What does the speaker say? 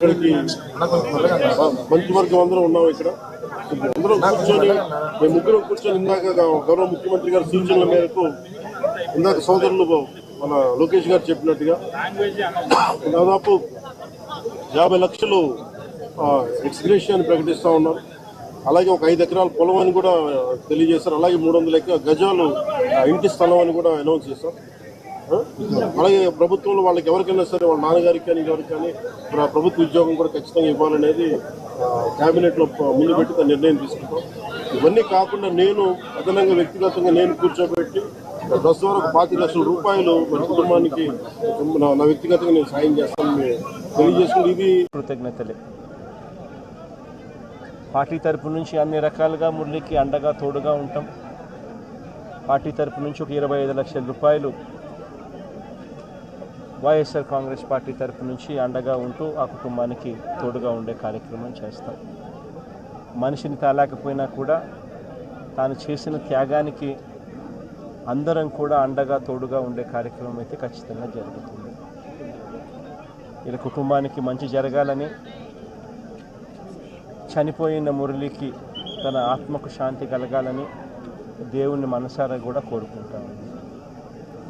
ఇక్కడికి మంచి వర్గం అందరం ఉన్నాం ఇక్కడ. అందరం కూర్చొని మేము ముగ్గురం కూర్చొని ఇందాక గౌరవ ముఖ్యమంత్రి గారి సూచనల మేరకు ఇందాక సోదరులు మన లోకేష్ గారు చెప్పినట్టుగా దాదాపు యాభై లక్షలు ఎక్స్గ్రేషన్ ప్రకటిస్తా ఉన్నారు. అలాగే ఒక ఐదు ఎకరాల పొలం అని కూడా తెలియజేశారు. అలాగే మూడు వందల గజాలు ఆ, ఇంటి స్థలం అని కూడా అనౌన్స్ చేశారు. అలాగే ప్రభుత్వంలో వాళ్ళకి ఎవరికైనా సరే వాళ్ళ నాన్నగారికి కానీ ఎవరికి కానీ ప్రభుత్వ ఉద్యోగం కూడా ఖచ్చితంగా ఇవ్వాలనేది క్యాబినెట్లో ముందు పెట్టి దాని నిర్ణయం తీసుకుంటాం. ఇవన్నీ కాకుండా నేను అదనంగా వ్యక్తిగతంగా నేను కూర్చోబెట్టి బస్సు వరకు పాతి లక్షల రూపాయలు మన కుటుంబానికి నా- నా వ్యక్తిగతంగా నేను సాయం చేస్తాను తెలియజేసుకుని ఇది కృతజ్ఞతలే. పార్టీ తరపు నుంచి అన్ని రకాలుగా మురళికి అండగా తోడుగా ఉంటాం. పార్టీ తరపు నుంచి ఒక ఇరవై ఐదు లక్షల రూపాయలు వైఎస్ఆర్ కాంగ్రెస్ పార్టీ తరపు నుంచి అండగా ఉంటూ ఆ కుటుంబానికి తోడుగా ఉండే కార్యక్రమం చేస్తాం. మనిషిని తాలేకపోయినా కూడా తాను చేసిన త్యాగానికి అందరం కూడా అండగా తోడుగా ఉండే కార్యక్రమం అయితే ఖచ్చితంగా జరుగుతుంది. ఇలా కుటుంబానికి మంచి జరగాలని చనిపోయిన మురళికి తన ఆత్మకు శాంతి కలగాలని దేవుణ్ణి మనసారా కూడా కోరుకుంటాను